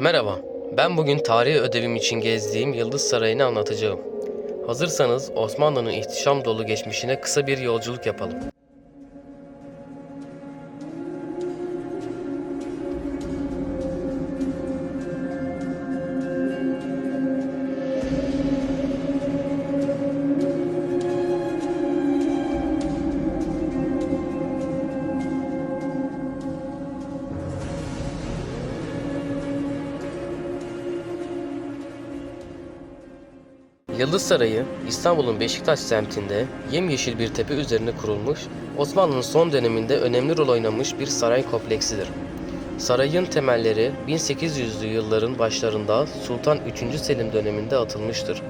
Merhaba, ben bugün tarih ödevim için gezdiğim Yıldız Sarayı'nı anlatacağım. Hazırsanız Osmanlı'nın ihtişam dolu geçmişine kısa bir yolculuk yapalım. Yıldız Sarayı, İstanbul'un Beşiktaş semtinde yemyeşil bir tepe üzerine kurulmuş, Osmanlı'nın son döneminde önemli rol oynamış bir saray kompleksidir. Sarayın temelleri 1800'lü yılların başlarında Sultan 3. Selim döneminde atılmıştır.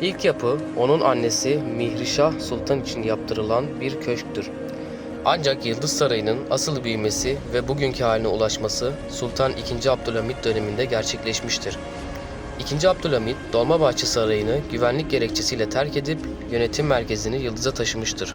İlk yapı onun annesi Mihrişah Sultan için yaptırılan bir köşktür. Ancak Yıldız Sarayı'nın asıl büyümesi ve bugünkü haline ulaşması Sultan II. Abdülhamit döneminde gerçekleşmiştir. İkinci Abdülhamit, Dolmabahçe Sarayı'nı güvenlik gerekçesiyle terk edip yönetim merkezini Yıldız'a taşımıştır.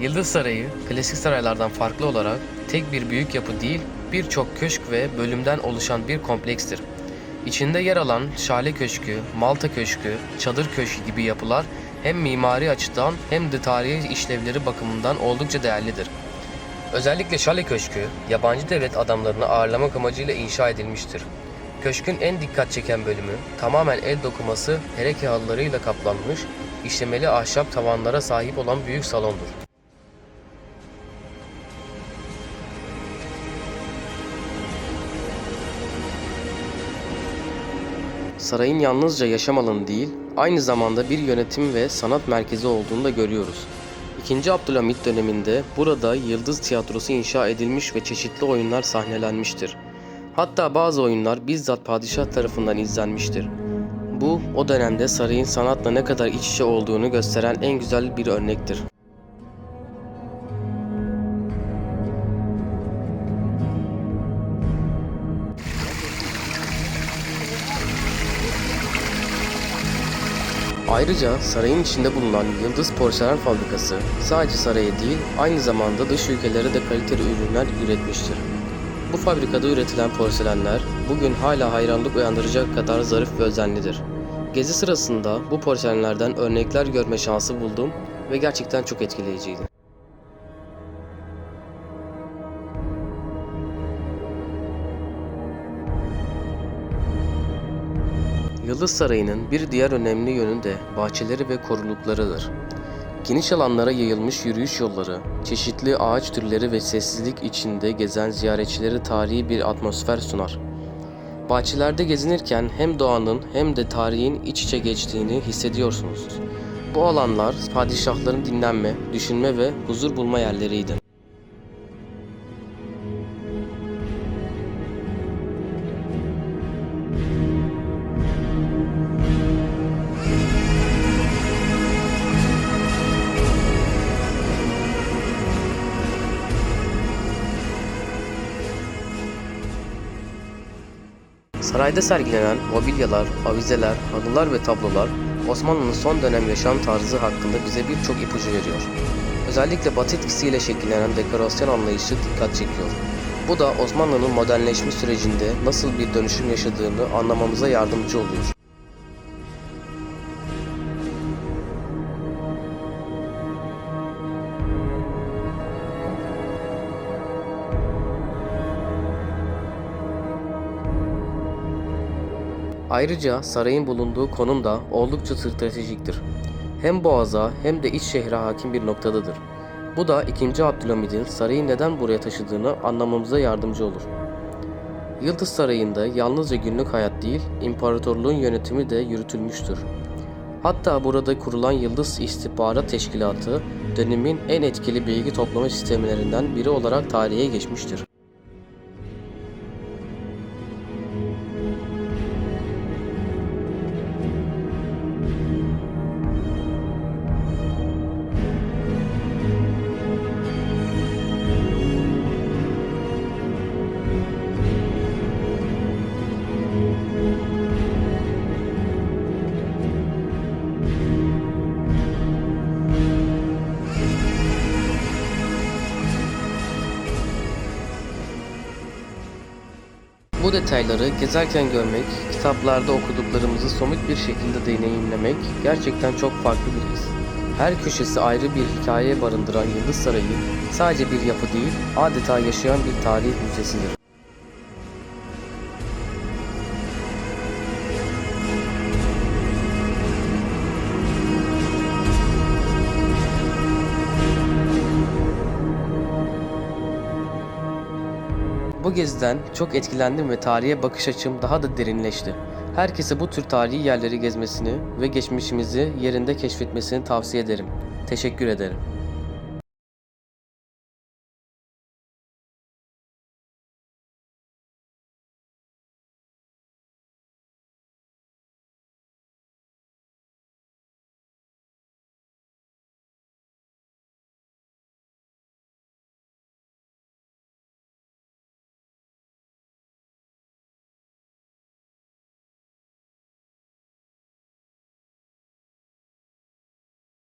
Yıldız Sarayı, klasik saraylardan farklı olarak tek bir büyük yapı değil, birçok köşk ve bölümden oluşan bir komplekstir. İçinde yer alan Şale Köşkü, Malta Köşkü, Çadır Köşkü gibi yapılar hem mimari açıdan hem de tarihi işlevleri bakımından oldukça değerlidir. Özellikle Şale Köşkü, yabancı devlet adamlarını ağırlamak amacıyla inşa edilmiştir. Köşkün en dikkat çeken bölümü tamamen el dokuması hereke halılarıyla kaplanmış, işlemeli ahşap tavanlara sahip olan büyük salondur. Sarayın yalnızca yaşam alanı değil, aynı zamanda bir yönetim ve sanat merkezi olduğunu da görüyoruz. İkinci Abdülhamit döneminde burada Yıldız Tiyatrosu inşa edilmiş ve çeşitli oyunlar sahnelenmiştir. Hatta bazı oyunlar bizzat padişah tarafından izlenmiştir. Bu o dönemde sarayın sanatla ne kadar iç içe olduğunu gösteren en güzel bir örnektir. Ayrıca sarayın içinde bulunan Yıldız Porselen Fabrikası sadece saraya değil aynı zamanda dış ülkelere de kaliteli ürünler üretmiştir. Bu fabrikada üretilen porselenler bugün hala hayranlık uyandıracak kadar zarif ve özenlidir. Gezi sırasında bu porselenlerden örnekler görme şansı buldum ve gerçekten çok etkileyiciydi. Yıldız Sarayı'nın bir diğer önemli yönü de bahçeleri ve koruluklarıdır. Geniş alanlara yayılmış yürüyüş yolları, çeşitli ağaç türleri ve sessizlik içinde gezen ziyaretçilere tarihi bir atmosfer sunar. Bahçelerde gezinirken hem doğanın hem de tarihin iç içe geçtiğini hissediyorsunuz. Bu alanlar padişahların dinlenme, düşünme ve huzur bulma yerleriydi. Sarayda sergilenen mobilyalar, avizeler, halılar ve tablolar Osmanlı'nın son dönem yaşam tarzı hakkında bize birçok ipucu veriyor. Özellikle Batı etkisiyle şekillenen dekorasyon anlayışı dikkat çekiyor. Bu da Osmanlı'nın modernleşme sürecinde nasıl bir dönüşüm yaşadığını anlamamıza yardımcı oluyor. Ayrıca sarayın bulunduğu konum da oldukça stratejiktir. Hem boğaza hem de iç şehre hakim bir noktadadır. Bu da 2. Abdülhamid'in sarayı neden buraya taşıdığını anlamamıza yardımcı olur. Yıldız Sarayı'nda yalnızca günlük hayat değil, imparatorluğun yönetimi de yürütülmüştür. Hatta burada kurulan Yıldız İstihbarat Teşkilatı dönemin en etkili bilgi toplama sistemlerinden biri olarak tarihe geçmiştir. Bu detayları gezerken görmek, kitaplarda okuduklarımızı somut bir şekilde deneyimlemek gerçekten çok farklı bir his. Her köşesi ayrı bir hikaye barındıran Yıldız Sarayı sadece bir yapı değil, adeta yaşayan bir tarih müzesidir. Bu geziden çok etkilendim ve tarihe bakış açım daha da derinleşti. Herkese bu tür tarihi yerleri gezmesini ve geçmişimizi yerinde keşfetmesini tavsiye ederim. Teşekkür ederim.